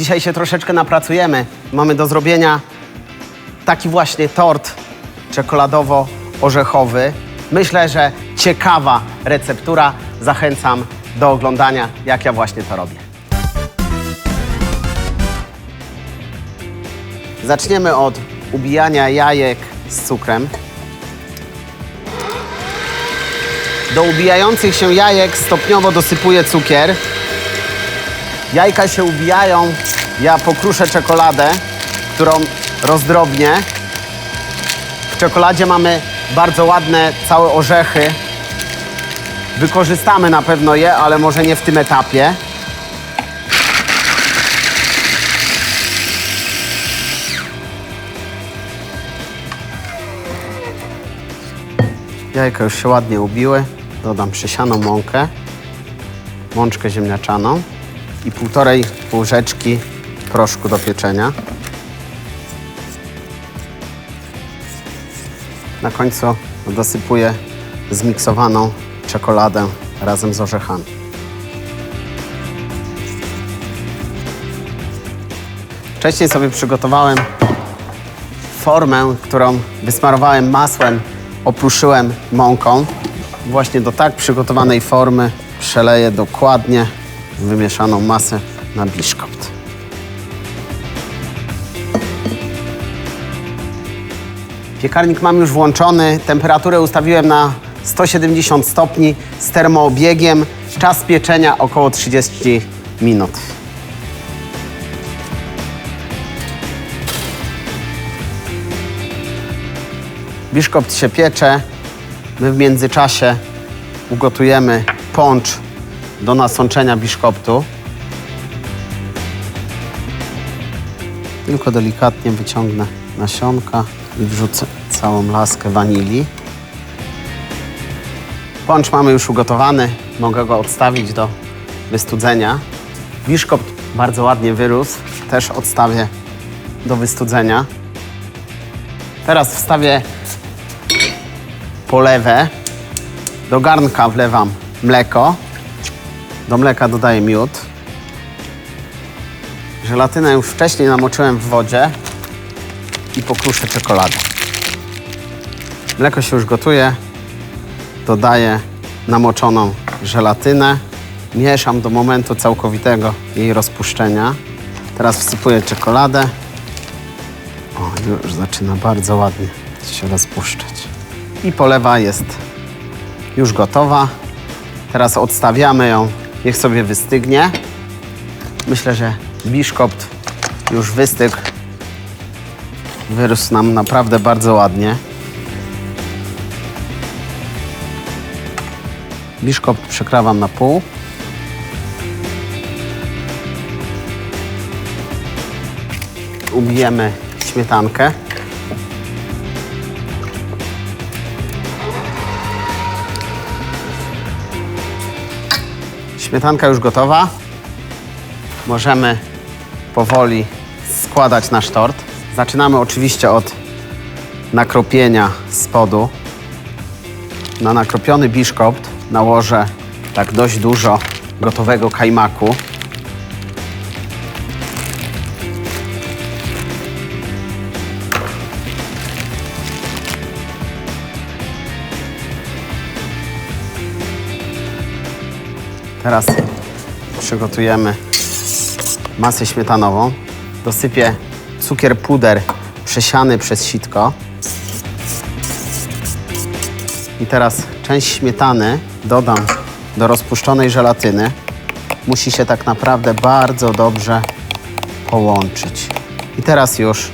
Dzisiaj się troszeczkę napracujemy. Mamy do zrobienia taki właśnie tort czekoladowo-orzechowy. Myślę, że ciekawa receptura. Zachęcam do oglądania, jak ja właśnie to robię. Zaczniemy od ubijania jajek z cukrem. Do ubijających się jajek stopniowo dosypuję cukier. Jajka się ubijają, ja pokruszę czekoladę, którą rozdrobnię. W czekoladzie mamy bardzo ładne całe orzechy. Wykorzystamy na pewno je, ale może nie w tym etapie. Jajka już się ładnie ubiły. Dodam przesianą mąkę, mączkę ziemniaczaną i półtorej łyżeczki proszku do pieczenia. Na końcu dosypuję zmiksowaną czekoladę razem z orzechami. Wcześniej sobie przygotowałem formę, którą wysmarowałem masłem, opruszyłem mąką. Właśnie do tak przygotowanej formy przeleję dokładnie wymieszaną masę na biszkopt. Piekarnik mam już włączony, temperaturę ustawiłem na 170 stopni z termoobiegiem. Czas pieczenia około 30 minut. Biszkopt się piecze. My w międzyczasie ugotujemy poncz do nasączenia biszkoptu. Tylko delikatnie wyciągnę nasionka i wrzucę całą laskę wanilii. Poncz mamy już ugotowany. Mogę go odstawić do wystudzenia. Biszkopt bardzo ładnie wyrósł. Też odstawię do wystudzenia. Teraz wstawię polewę. Do garnka wlewam mleko. Do mleka dodaję miód. Żelatynę już wcześniej namoczyłem w wodzie i pokruszę czekoladę. Mleko się już gotuje. Dodaję namoczoną żelatynę. Mieszam do momentu całkowitego jej rozpuszczenia. Teraz wsypuję czekoladę. O, już zaczyna bardzo ładnie się rozpuszczać. I polewa jest już gotowa. Teraz odstawiamy ją, niech sobie wystygnie. Myślę, że biszkopt już wystygł. Wyrósł nam naprawdę bardzo ładnie. Biszkopt przekrawam na pół. Ubijemy śmietankę. Śmietanka już gotowa. Możemy powoli składać nasz tort. Zaczynamy oczywiście od nakropienia spodu. Na nakropiony biszkopt nałożę tak dość dużo gotowego kajmaku. Teraz przygotujemy masę śmietanową. Dosypię cukier puder przesiany przez sitko. I teraz część śmietany dodam do rozpuszczonej żelatyny. Musi się tak naprawdę bardzo dobrze połączyć. I teraz już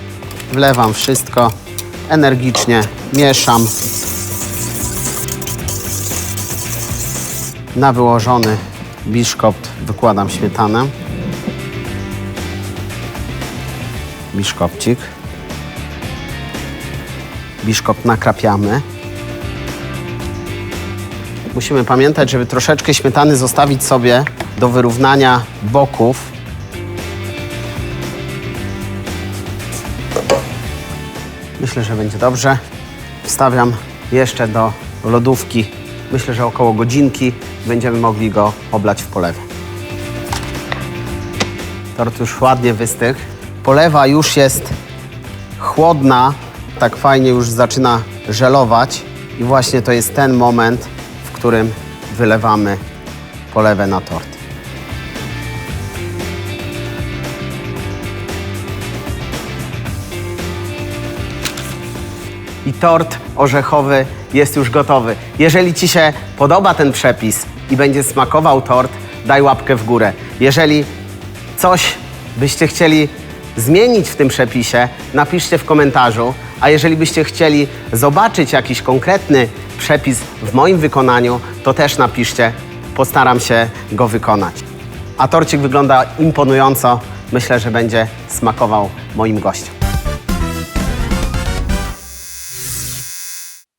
wlewam wszystko, energicznie mieszam. Na wyłożony biszkopt wykładam śmietanę. Biszkopcik. Biszkopt nakrapiamy. Musimy pamiętać, żeby troszeczkę śmietany zostawić sobie do wyrównania boków. Myślę, że będzie dobrze. Wstawiam jeszcze do lodówki. Myślę, że około godzinki będziemy mogli go oblać w polewie. Tort już ładnie wystygł. Polewa już jest chłodna, tak fajnie już zaczyna żelować. I właśnie to jest ten moment, w którym wylewamy polewę na tort. i tort orzechowy jest już gotowy. Jeżeli Ci się podoba ten przepis i będzie smakował tort, daj łapkę w górę. Jeżeli coś byście chcieli zmienić w tym przepisie, napiszcie w komentarzu. A jeżeli byście chcieli zobaczyć jakiś konkretny przepis w moim wykonaniu, to też napiszcie. Postaram się go wykonać. A torcik wygląda imponująco. Myślę, że będzie smakował moim gościom.